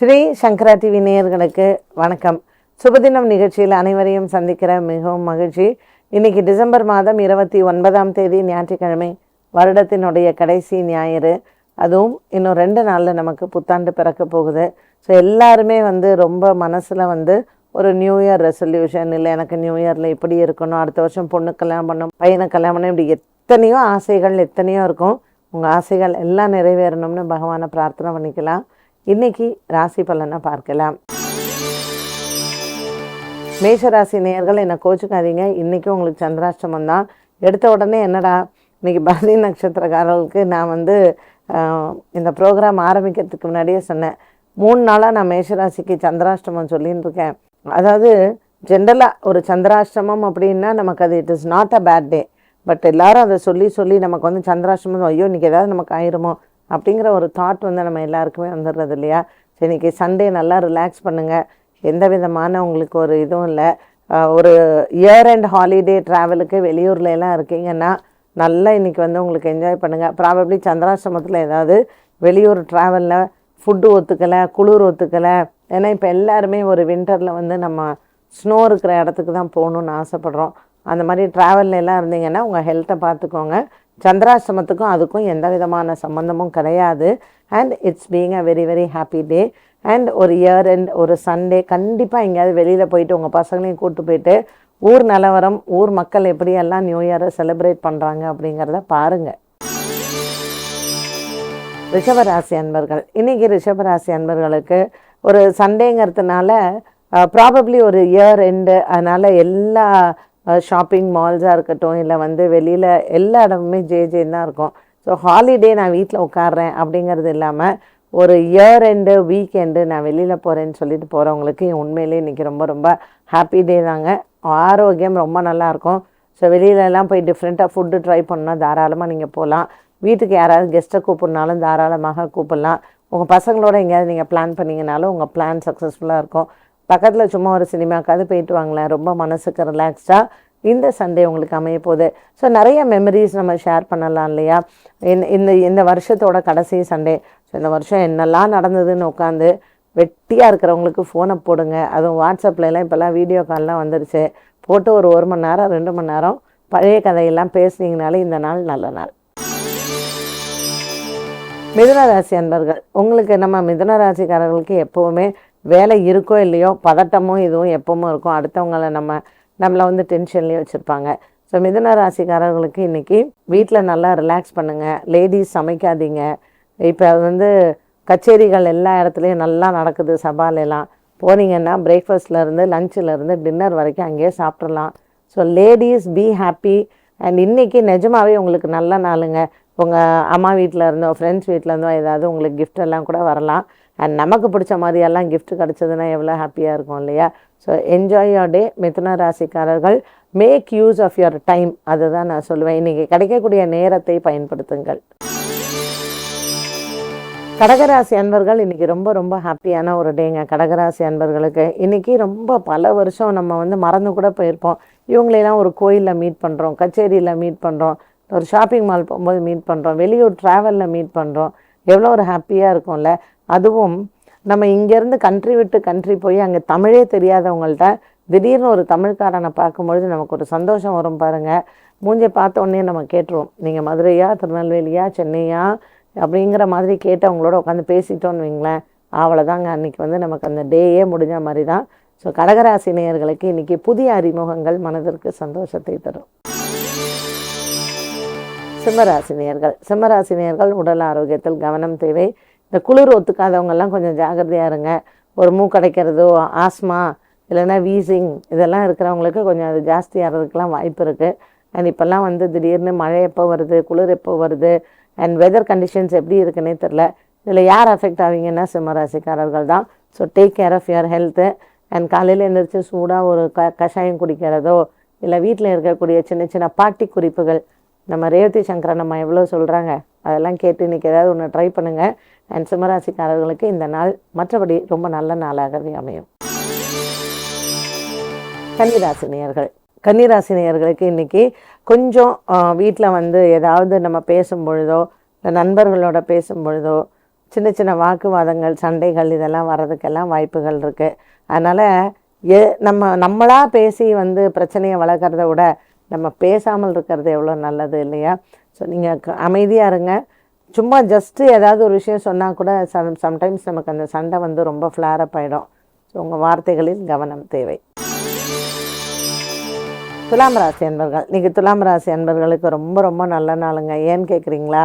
ஸ்ரீ சங்கரா TV நேயர்களுக்கு வணக்கம். சுபதினம் நிகழ்ச்சியில் அனைவரையும் சந்திக்கிற மிகவும் மகிழ்ச்சி. இன்றைக்கி டிசம்பர் மாதம் இருபத்தி ஒன்பதாம் தேதி ஞாயிற்றுக்கிழமை வருடத்தினுடைய கடைசி ஞாயிறு. அதுவும் இன்னும் ரெண்டு நாளில் நமக்கு புத்தாண்டு பிறக்க போகுது. ஸோ எல்லாருமே வந்து ரொம்ப மனசில் வந்து ஒரு நியூ இயர் ரெசல்யூஷன் இல்லை எனக்கு நியூ இயரில் இப்படி இருக்கணும் அடுத்த வருஷம் பொண்ணு கல்யாணம் பண்ணணும் பையனை கல்யாணம் பண்ணணும் இப்படி எத்தனையோ ஆசைகள் எத்தனையோ இருக்கும். உங்கள் ஆசைகள் எல்லாம் நிறைவேறணும்னு பகவானை பிரார்த்தனை பண்ணிக்கலாம். இன்னைக்கு ராசி பலனை பார்க்கலாம். மேஷராசி நேயர்கள் என்னை கோச்சுக்காதீங்க. இன்றைக்கும் உங்களுக்கு சந்திராஷ்டமம் தான். எடுத்த உடனே என்னடா இன்னைக்கு பரணி நட்சத்திரக்காரர்களுக்கு நான் வந்து இந்த ப்ரோக்ராம் ஆரம்பிக்கிறதுக்கு முன்னாடியே சொன்னேன். மூணு நாளாக நான் மேஷராசிக்கு சந்திராஷ்டமம் சொல்லின்னு இருக்கேன். அதாவது ஜென்ரலாக ஒரு சந்திராஷ்டமம் அப்படின்னா நமக்கு அது it is not a bad day but எல்லாரும் அதை சொல்லி சொல்லி நமக்கு வந்து சந்திராஷ்டமம் ஐயோ இன்றைக்கி ஏதாவது நமக்கு ஆயிருமோ? அப்படிங்கிற ஒரு தாட் வந்து நம்ம எல்லாருக்குமே வந்துடுறது இல்லையா? சரி இன்னைக்கு சண்டே நல்லா ரிலாக்ஸ் பண்ணுங்கள் எந்த விதமான உங்களுக்கு ஒரு இதுவும் இல்லை. ஒரு இயர் அண்ட் ஹாலிடே ட்ராவலுக்கு வெளியூர்ல எல்லாம் இருக்கீங்கன்னா நல்லா இன்னைக்கு வந்து உங்களுக்கு என்ஜாய் பண்ணுங்கள் ப்ராபப்ளி சந்திராசிரமத்தில் ஏதாவது வெளியூர் ட்ராவலில் ஃபுட்டு ஒத்துக்கலை குளிர் ஒத்துக்கலை. ஏன்னா இப்போ எல்லாருமே ஒரு வின்டரில் வந்து நம்ம ஸ்னோ இருக்கிற இடத்துக்கு தான் போகணுன்னு ஆசைப்பட்றோம். அந்த மாதிரி ட்ராவல்லாம் இருந்தீங்கன்னா உங்கள் ஹெல்த்தை பார்த்துக்கோங்க. சந்திராசிரமத்துக்கும் அதுக்கும் எந்த விதமான சம்மந்தமும் கிடையாது. And it's being a very very happy day and ஒரு இயர் அண்ட் ஒரு சண்டே கண்டிப்பாக எங்கேயாவது வெளியில் போயிட்டு உங்கள் பசங்களையும் கூப்பிட்டு போயிட்டு ஊர் நிலவரம் ஊர் மக்கள் எப்படியெல்லாம் நியூ இயரை செலிப்ரேட் பண்ணுறாங்க அப்படிங்கிறத பாருங்கள் ரிஷபராசி அன்பர்கள். இன்றைக்கி ரிஷபராசி அன்பர்களுக்கு ஒரு சண்டேங்கிறதுனால ப்ராபப்ளி ஒரு இயர் எண்டு அதனால் எல்லா ஷாப்பிங் மால்ஸாக இருக்கட்டும் இல்லை வந்து வெளியில் எல்லா இடமுமே ஜே தான் இருக்கும். ஸோ ஹாலிடே நான் வீட்டில் உட்காடுறேன் அப்படிங்கிறது இல்லாமல் ஒரு இயர் எண்டு வீக்கெண்டு நான் வெளியில் போகிறேன்னு சொல்லிட்டு போகிறவங்களுக்கு உண்மையிலே இன்றைக்கி ரொம்ப ரொம்ப ஹாப்பி டே தாங்க. ஆரோக்கியம் ரொம்ப நல்லாயிருக்கும் ஸோ வெளியிலலாம் போய் டிஃப்ரெண்ட்டாக ஃபுட்டு ட்ரை பண்ணால் தாராளமாக நீங்கள் போகலாம் வீட்டுக்கு யாராவது கெஸ்ட்டை கூப்பிட்னாலும் தாராளமாக கூப்பிடலாம். உங்கள் பசங்களோட எங்கேயாவது நீங்கள் பிளான் பண்ணிங்கனாலும் உங்கள் பிளான் சக்ஸஸ்ஃபுல்லாக இருக்கும். பக்கத்தில் சும்மா ஒரு சினிமாக்காவது போயிட்டு வாங்களேன். ரொம்ப மனசுக்கு ரிலாக்ஸ்டாக இந்த சண்டே உங்களுக்கு அமைய போகுது ஸோ நிறைய மெமரிஸ் நம்ம ஷேர் பண்ணலாம் இல்லையா? இந்த இந்த இந்த வருஷத்தோட கடைசி சண்டே. ஸோ இந்த வருஷம் என்னெல்லாம் நடந்ததுன்னு உட்காந்து வெட்டியாக இருக்கிறவங்களுக்கு ஃபோனை போடுங்க. அதுவும் வாட்ஸ்அப்லலாம் இப்போல்லாம் வீடியோ கால்லாம் வந்துருச்சு. போட்டு ஒரு ஒரு மணி நேரம் ரெண்டு மணி நேரம் பழைய கதையெல்லாம் பேசுனீங்கனாலே இந்த நாள் நல்ல நாள். மிதுனராசி அன்பர்கள் உங்களுக்கு நம்ம மிதுனராசிக்காரர்களுக்கு எப்போவுமே வேலை இருக்கோ இல்லையோ பதட்டமும் இதுவும் எப்பவும் இருக்கும் அடுத்தவங்கள நம்ம நம்மளை வந்து டென்ஷன்லேயே வச்சுருப்பாங்க. ஸோ மிதன ராசிக்காரர்களுக்கு இன்றைக்கி வீட்டில் நல்லா ரிலாக்ஸ் பண்ணுங்கள் லேடிஸ் சமைக்காதீங்க. இப்போ வந்து கச்சேரிகள் எல்லா இடத்துலையும் நல்லா நடக்குது சபாலெல்லாம். போனீங்கன்னா பிரேக்ஃபாஸ்ட்லேருந்து லஞ்சிலேருந்து டின்னர் வரைக்கும் அங்கேயே சாப்பிட்றலாம் so ladies be happy and இன்றைக்கி நிஜமாவே உங்களுக்கு நல்ல நாளுங்க. உங்கள் அம்மா வீட்டில் இருந்தோ ஃப்ரெண்ட்ஸ் வீட்டில் இருந்தோ ஏதாவது உங்களுக்கு கிஃப்ட் எல்லாம் கூட வரலாம். அண்ட் நமக்கு பிடிச்ச மாதிரியெல்லாம் கிஃப்ட் கிடச்சதுன்னா எவ்வளோ ஹாப்பியாக இருக்கும் இல்லையா? ஸோ என்ஜாய் யோர் டே மிதுன ராசிக்காரர்கள் make use of your time அதுதான் நான் சொல்லுவேன். இன்றைக்கி கிடைக்கக்கூடிய நேரத்தை பயன்படுத்துங்கள். கடகராசி அன்பர்கள் இன்றைக்கி ரொம்ப ரொம்ப ஹாப்பியான ஒரு டேங்க கடகராசி அன்பர்களுக்கு இன்றைக்கி ரொம்ப பல வருஷம் நம்ம வந்து மறந்து கூட போயிருப்போம். இவங்களெல்லாம் ஒரு கோயிலில் மீட் பண்ணுறோம் கச்சேரியில் மீட் பண்ணுறோம் ஒரு ஷாப்பிங் மால் போகும்போது மீட் பண்ணுறோம் வெளியூர் ட்ராவலில் மீட் பண்ணுறோம் எவ்வளோ ஒரு ஹாப்பியாக இருக்கும்ல? அதுவும் நம்ம இங்கேருந்து கண்ட்ரி விட்டு கண்ட்ரி போய் அங்கே தமிழே தெரியாதவங்கள்ட்ட திடீர்னு ஒரு தமிழ்காரனை பார்க்கும்பொழுது நமக்கு ஒரு சந்தோஷம் வரும் பாருங்கள் மூஞ்சை பார்த்த உடனே நம்ம கேட்டுருவோம் நீங்கள் மதுரையா திருநெல்வேலியா சென்னையா? அப்படிங்கிற மாதிரி கேட்டு அவங்களோட உட்காந்து பேசிட்டோன்னு வைங்களேன். அவ்வளோதாங்க அன்றைக்கி வந்து நமக்கு அந்த டேயே முடிஞ்ச மாதிரி தான். ஸோ கடகராசி நேயர்களுக்கு இன்றைக்கி புதிய அறிமுகங்கள் மனதிற்கு சந்தோஷத்தை தரும். சிம்மராசினியர்கள் சிம்மராசினியர்கள் உடல் ஆரோக்கியத்தில் கவனம் தேவை. இந்த குளிர் ஒத்துக்காதவங்கெல்லாம் கொஞ்சம் ஜாகிரதையாக இருங்க. ஒரு மூக்கடைக்கிறதோ ஆஸ்மா இல்லைன்னா வீசிங் இதெல்லாம் இருக்கிறவங்களுக்கு கொஞ்சம் அது ஜாஸ்தியாகிறதுக்கெலாம் வாய்ப்பு இருக்குது அண்ட் இப்போல்லாம் வந்து திடீர்னு மழை எப்போ வருது குளிர் எப்போ வருது அண்ட் வெதர் கண்டிஷன்ஸ் எப்படி இருக்குன்னே தெரில இதில் யார் அஃபெக்ட் ஆவீங்கன்னா சிம்மராசிக்காரர்கள் தான். So take care of your health and காலையில் எழுந்திரிச்சு சூடாக ஒரு க கஷாயம் குடிக்கிறதோ இல்லை வீட்டில் இருக்கக்கூடிய சின்ன சின்ன பாட்டி குறிப்புகள் நம்ம ரேவதி சங்கரன் நம்ம எவ்வளோ சொல்கிறாங்க அதெல்லாம் கேட்டு இன்றைக்கி ஏதாவது ஒன்று ட்ரை பண்ணுங்கள் அண்ட் சிம்மராசிக்காரர்களுக்கு இந்த நாள் மற்றபடி ரொம்ப நல்ல நாளாகவே அமையும். கன்னிராசினியர்கள். கன்னிராசினியர்களுக்கு இன்றைக்கி கொஞ்சம் வீட்டில் வந்து ஏதாவது நம்ம பேசும் பொழுதோ இல்லை நண்பர்களோட பேசும் பொழுதோ சின்ன சின்ன வாக்குவாதங்கள் சண்டைகள் இதெல்லாம் வர்றதுக்கெல்லாம் வாய்ப்புகள் இருக்குது அதனால் எ நம்ம நம்மளாக பேசி வந்து பிரச்சனையை வளர்க்குறத விட நம்ம பேசாமல் இருக்கிறது எவ்வளோ நல்லது இல்லையா? ஸோ நீங்கள் அமைதியாக இருங்க. சும்மா ஜஸ்ட்டு ஏதாவது ஒரு விஷயம் சொன்னால் கூட சம் சம்டைம்ஸ் நமக்கு அந்த சண்டை வந்து ரொம்ப ஃப்ளாரப் ஆகிடும் ஸோ உங்கள் வார்த்தைகளில் கவனம் தேவை. துலாம் ராசி அன்பர்கள் இன்றைக்கி துலாம் ராசி அன்பர்களுக்கு ரொம்ப ரொம்ப நல்ல நாளுங்க. ஏன்னு கேட்குறீங்களா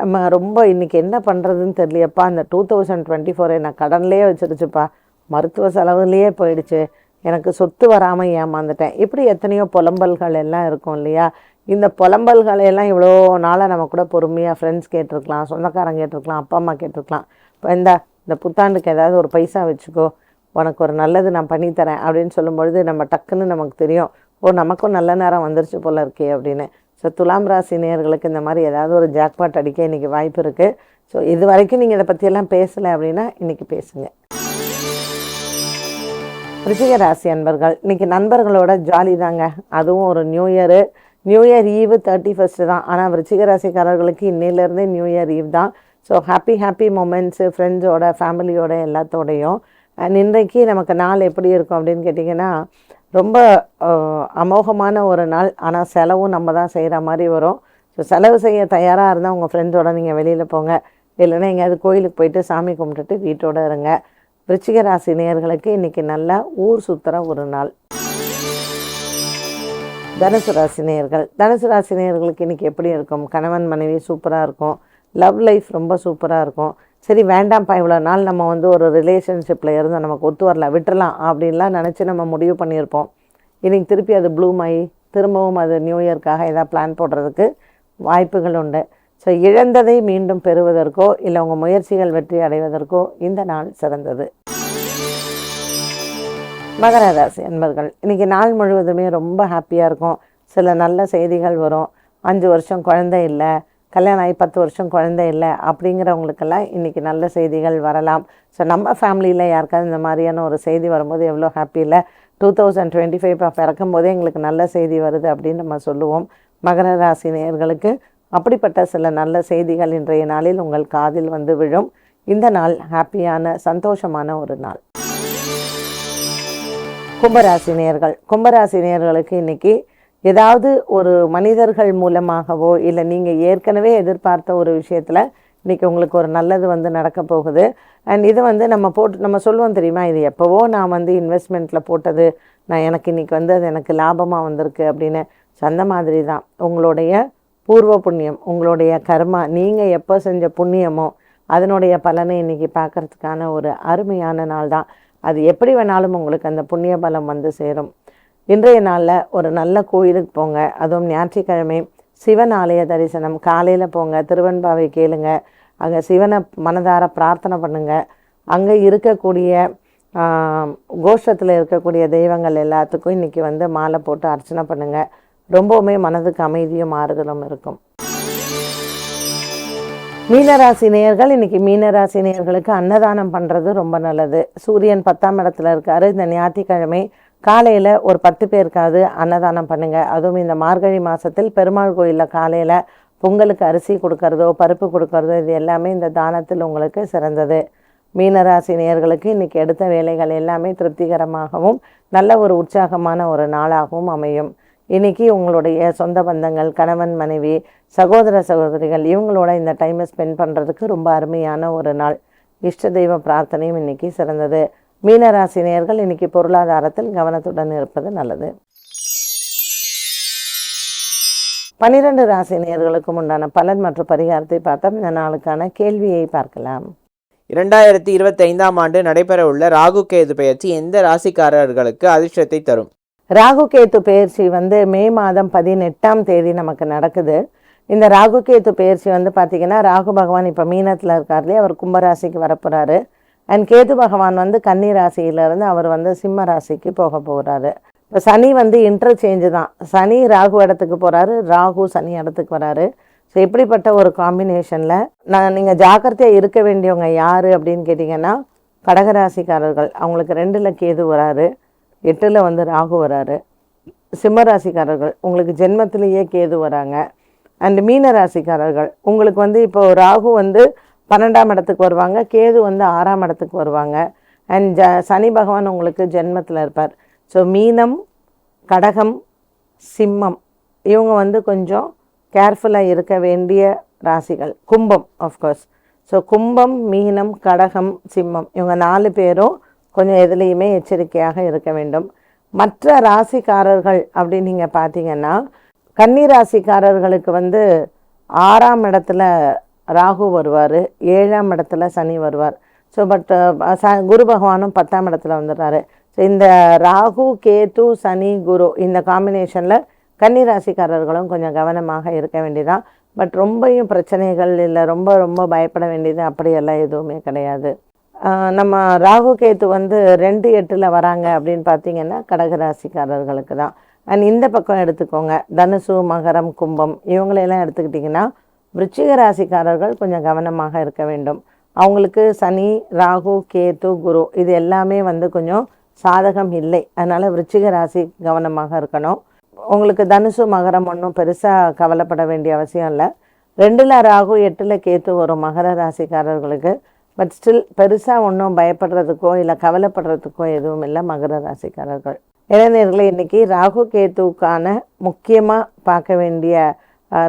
நம்ம ரொம்ப இன்றைக்கி என்ன பண்ணுறதுன்னு தெரியலையப்பா. அந்த டூ தௌசண்ட் டுவெண்ட்டி ஃபோரை நான் கடன்லேயே வச்சிருச்சுப்பா. மருத்துவ செலவுலேயே போயிடுச்சு. எனக்கு சொத்து வராமல் ஏமாந்துட்டேன். இப்படி எத்தனையோ புலம்பல்கள் எல்லாம் இருக்கும் இல்லையா? இந்த புலம்பல்களையெல்லாம் இவ்வளோ நாளாக நம்ம கூட பொறுமையாக ஃப்ரெண்ட்ஸ் கேட்டிருக்கலாம் சொந்தக்காரங்க கேட்டிருக்கலாம் அப்பா அம்மா கேட்டிருக்கலாம். இப்போ இந்த இந்த புத்தாண்டுக்கு ஏதாவது ஒரு பைசா வச்சுக்கோ உனக்கு ஒரு நல்லது நான் பண்ணித்தரேன் அப்படின்னு சொல்லும்பொழுது நம்ம டக்குன்னு நமக்கு தெரியும் ஓ நமக்கும் நல்ல நேரம் வந்துருச்சு போல் இருக்கே அப்படின்னு. ஸோ துலாம் ராசி நேர்களுக்கு இந்த மாதிரி ஏதாவது ஒரு ஜாக்பாட் அடிக்க இன்றைக்கி வாய்ப்பு இருக்குது ஸோ இது வரைக்கும் நீங்கள் இதை பற்றியெல்லாம் பேசலை அப்படின்னா இன்றைக்கி பேசுங்க. ரிஷிக ராசி அன்பர்கள் இன்றைக்கி நண்பர்களோட ஜாலி தாங்க அதுவும் ஒரு new year new year eve thirty first தான். ஆனால் விருச்சிக ராசிக்காரர்களுக்கு இன்னிலேருந்தே நியூ இயர் ஈவ் தான். ஸோ ஹாப்பி ஹாப்பி மூமெண்ட்ஸு ஃப்ரெண்ட்ஸோட ஃபேமிலியோட எல்லாத்தோடையும். அண்ட் இன்றைக்கு நமக்கு நாள் எப்படி இருக்கும் அப்படின்னு கேட்டிங்கன்னா ரொம்ப அமோகமான ஒரு நாள். ஆனால் செலவும் நம்ம தான் செய்கிற மாதிரி வரும். ஸோ செலவு செய்ய தயாராக இருந்தால் உங்கள் ஃப்ரெண்ட்ஸோட நீங்கள் வெளியில் போங்க. இல்லைன்னா எங்கேயாவது கோயிலுக்கு போயிட்டு சாமி கும்பிட்டுட்டு வீட்டோட இருங்க. விருச்சிக ராசி நேயர்களுக்கு இன்றைக்கி நல்லா ஊர் சுற்றுற ஒரு நாள். தனுசு ராசினியர்கள் தனுசு ராசினியர்களுக்கு இன்றைக்கி எப்படி இருக்கும்? கணவன் மனைவி சூப்பராக இருக்கும். லவ் லைஃப் ரொம்ப சூப்பராக இருக்கும். சரி வேண்டாம்ப்பா இவ்வளோ நாள் நம்ம வந்து ஒரு ரிலேஷன்ஷிப்பில் இருந்து நமக்கு ஒத்து வரல விட்டுறலாம் அப்படின்லாம் நினச்சி நம்ம முடிவு பண்ணியிருப்போம். இன்றைக்கி திருப்பி அது ப்ளூம் ஆகி திரும்பவும் அது நியூ இயர்க்காக ஏதாவது பிளான் போடுறதுக்கு வாய்ப்புகள் உண்டு. ஸோ இழந்ததை மீண்டும் பெறுவதற்கோ இல்லை உங்கள் முயற்சிகள் வெற்றி அடைவதற்கோ இந்த நாள் சிறந்தது. மகர ராசி அன்பர்கள் இன்றைக்கி நாள் முழுவதுமே ரொம்ப ஹாப்பியாக இருக்கும். சில நல்ல செய்திகள் வரும். அஞ்சு வருஷம் குழந்தை இல்லை கல்யாணம் ஆகி பத்து வருஷம் குழந்தை இல்லை அப்படிங்கிறவங்களுக்கெல்லாம் இன்றைக்கி நல்ல செய்திகள் வரலாம். ஸோ நம்ம ஃபேமிலியில் யாருக்காவது இந்த மாதிரியான ஒரு செய்தி வரும்போது எவ்வளோ ஹாப்பி இல்லை? டூ தௌசண்ட் டுவெண்ட்டி ஃபைவ் பிறக்கும் போதே எங்களுக்கு நல்ல செய்தி வருது அப்படின்னு நம்ம சொல்லுவோம். மகர ராசி நேயர்களுக்கு அப்படிப்பட்ட சில நல்ல செய்திகள் இன்றைய நாளில் உங்கள் காதில் வந்து விழும். இந்த நாள் ஹாப்பியான சந்தோஷமான ஒரு நாள். கும்பராசி கும்பராசினியர்களுக்கு கும்பராசி இன்னைக்கு ஏதாவது ஒரு மனிதர்கள் மூலமாகவோ இல்லை நீங்கள் ஏற்கனவே எதிர்பார்த்த ஒரு விஷயத்தில் இன்றைக்கி உங்களுக்கு ஒரு நல்லது வந்து நடக்க போகுது. அண்ட் இது வந்து நம்ம போட்டு நம்ம சொல்லுவோம் தெரியுமா? இது எப்போவோ நான் வந்து இன்வெஸ்ட்மெண்ட்டில் போட்டது நான் எனக்கு இன்றைக்கி வந்து அது எனக்கு லாபமாக வந்திருக்கு அப்படின்னு ஸோ அந்த மாதிரி தான். உங்களுடைய பூர்வ புண்ணியம் உங்களுடைய கர்மா நீங்கள் எப்போ செஞ்ச புண்ணியமோ அதனுடைய பலனை இன்னைக்கு பார்க்கறதுக்கான ஒரு அருமையான நாள் தான். அது எப்படி வேணாலும் உங்களுக்கு அந்த புண்ணிய பலம் வந்து சேரும். இன்றைய நாளில் ஒரு நல்ல கோயிலுக்கு போங்க. அதுவும் ஞாயிற்றுக்கிழமை சிவன் ஆலய தரிசனம். காலையில் போங்க. திருவெண்பாவை கேளுங்க. அங்கே சிவனை மனதார பிரார்த்தனை பண்ணுங்க. அங்கே இருக்கக்கூடிய கோஷத்தில் இருக்கக்கூடிய தெய்வங்கள் எல்லாத்துக்கும் இன்றைக்கி வந்து மாலை போட்டு அர்ச்சனை பண்ணுங்கள் ரொம்பவுமே மனதுக்கு அமைதியும் ஆறுதலும் இருக்கும். மீனராசி நேயர்கள் இன்னைக்கு மீனராசி நேயர்களுக்கு அன்னதானம் பண்ணுறது ரொம்ப நல்லது. சூரியன் பத்தாம் இடத்துல இருக்காரு. இந்த ஞாயிற்றுக்கிழமை காலையில் ஒரு பத்து பேருக்காவது அன்னதானம் பண்ணுங்க. அதுவும் இந்த மார்கழி மாதத்தில் பெருமாள் கோயிலில் காலையில் பொங்கலுக்கு அரிசி கொடுக்கறதோ பருப்பு கொடுக்கறதோ இது எல்லாமே இந்த தானத்தில் உங்களுக்கு சிறந்தது. மீனராசி நேயர்களுக்கு இன்னைக்கு எடுத்த வேலைகள் எல்லாமே திருப்திகரமாகவும் நல்ல ஒரு உற்சாகமான ஒரு நாளாகவும் அமையும். இன்னைக்கு உங்களுடைய சொந்த பந்தங்கள் கணவன் மனைவி சகோதர சகோதரிகள் இவங்களோட இந்த டைமை ஸ்பெண்ட் பண்ணுறதுக்கு ரொம்ப அருமையான ஒரு நாள். இஷ்ட தெய்வ பிரார்த்தனையும் இன்னைக்கு சிறந்தது. மீனராசி நேயர்கள் இன்னைக்கு பொருளாதாரத்தில் கவனத்துடன் இருப்பது நல்லது. பனிரெண்டு ராசினியர்களுக்கும் உண்டான பலன் மற்றும் பரிகாரத்தை பார்த்தோம். இந்த நாளுக்கான கேள்வியை பார்க்கலாம். இரண்டாயிரத்தி இருபத்தி ஐந்தாம் ஆண்டு நடைபெறவுள்ள ராகு கேது பெயர்ச்சி எந்த ராசிக்காரர்களுக்கு அதிர்ஷ்டத்தை தரும்? ராகு கேத்து வந்து மே மாதம் பதினெட்டாம் தேதி நமக்கு நடக்குது. இந்த ராகு கேத்து வந்து பார்த்திங்கன்னா ராகு பகவான் இப்போ மீனத்தில் இருக்கார்லேயே அவர் கும்பராசிக்கு வரப்போகிறாரு அண்ட் கேது பகவான் வந்து கன்னி ராசியிலேருந்து அவர் வந்து சிம்ம ராசிக்கு போக போகிறாரு இப்போ சனி வந்து இன்டர்சேஞ்சு தான். சனி ராகு இடத்துக்கு போகிறாரு ராகு சனி இடத்துக்கு வராரு. ஸோ இப்படிப்பட்ட ஒரு காம்பினேஷனில் நான் நீங்கள் ஜாக்கிரதையாக இருக்க வேண்டியவங்க யார் அப்படின்னு கேட்டிங்கன்னா கடகராசிக்காரர்கள். அவங்களுக்கு ரெண்டில் கேது வராரு. எட்டில் வந்து ராகு வராரு. சிம்ம ராசிக்காரர்கள் உங்களுக்கு ஜென்மத்திலேயே கேது வராங்க. அண்ட் மீன ராசிக்காரர்கள் உங்களுக்கு வந்து இப்போ ராகு வந்து பன்னெண்டாம் இடத்துக்கு வருவாங்க கேது வந்து ஆறாம் இடத்துக்கு வருவாங்க. அண்ட் ஜ சனி பகவான் உங்களுக்கு ஜென்மத்தில் இருப்பார். ஸோ மீனம் கடகம் சிம்மம் இவங்க வந்து கொஞ்சம் கேர்ஃபுல்லாக இருக்க வேண்டிய ராசிகள். கும்பம் ஆஃப்கோர்ஸ் ஸோ கும்பம் மீனம் கடகம் சிம்மம் இவங்க நாலு பேரும் கொஞ்சம் எதுலேயுமே எச்சரிக்கையாக இருக்க வேண்டும். மற்ற ராசிக்காரர்கள் அப்படின்னு நீங்கள் பார்த்தீங்கன்னா கன்னி ராசிக்காரர்களுக்கு வந்து ஆறாம் இடத்துல ராகு வருவார் ஏழாம் இடத்துல சனி வருவார். ஸோ பட் ச குரு பகவானும் பத்தாம் இடத்துல வந்துடுறாரு. ஸோ இந்த ராகு கேது சனி குரு இந்த காம்பினேஷனில் கன்னி ராசிக்காரர்களும் கொஞ்சம் கவனமாக இருக்க வேண்டியதான் பட் ரொம்பையும் பிரச்சனைகள் இல்லை ரொம்ப ரொம்ப பயப்பட வேண்டியது அப்படியெல்லாம் எதுவுமே கிடையாது. நம்ம ராகு கேத்து வந்து ரெண்டு எட்டில் வராங்க அப்படின்னு பார்த்தீங்கன்னா கடகராசிக்காரர்களுக்கு தான். அண்ட் இந்த பக்கம் எடுத்துக்கோங்க. தனுசு மகரம் கும்பம் இவங்களையெல்லாம் எடுத்துக்கிட்டிங்கன்னா விருச்சிக ராசிக்காரர்கள் கொஞ்சம் கவனமாக இருக்க வேண்டும். அவங்களுக்கு சனி ராகு கேத்து குரு இது எல்லாமே வந்து கொஞ்சம் சாதகம் இல்லை. அதனால் விருச்சிக ராசி கவனமாக இருக்கணும். உங்களுக்கு தனுசு மகரம் ஒன்றும் பெருசாக கவலைப்பட வேண்டிய அவசியம் இல்லை. ரெண்டில் ராகு எட்டில் கேத்து வரும் மகர ராசிக்காரர்களுக்கு பட் ஸ்டில் பெருசாக ஒன்றும் பயப்படுறதுக்கோ இல்லை கவலைப்படுறதுக்கோ எதுவும் இல்லை மகர ராசிக்காரர்கள் இளைஞர்களை இன்னைக்கு ராகு கேத்துவுக்கான முக்கியமாக பார்க்க வேண்டிய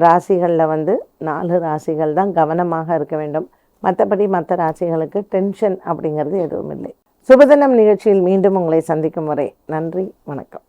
ராசிகளில் வந்து நாலு ராசிகள் தான் கவனமாக இருக்க வேண்டும். மற்றபடி மற்ற ராசிகளுக்கு டென்ஷன் அப்படிங்கிறது எதுவும் இல்லை. சுபதினம் நிகழ்ச்சியில் மீண்டும் உங்களை சந்திக்கும் வரை நன்றி வணக்கம்.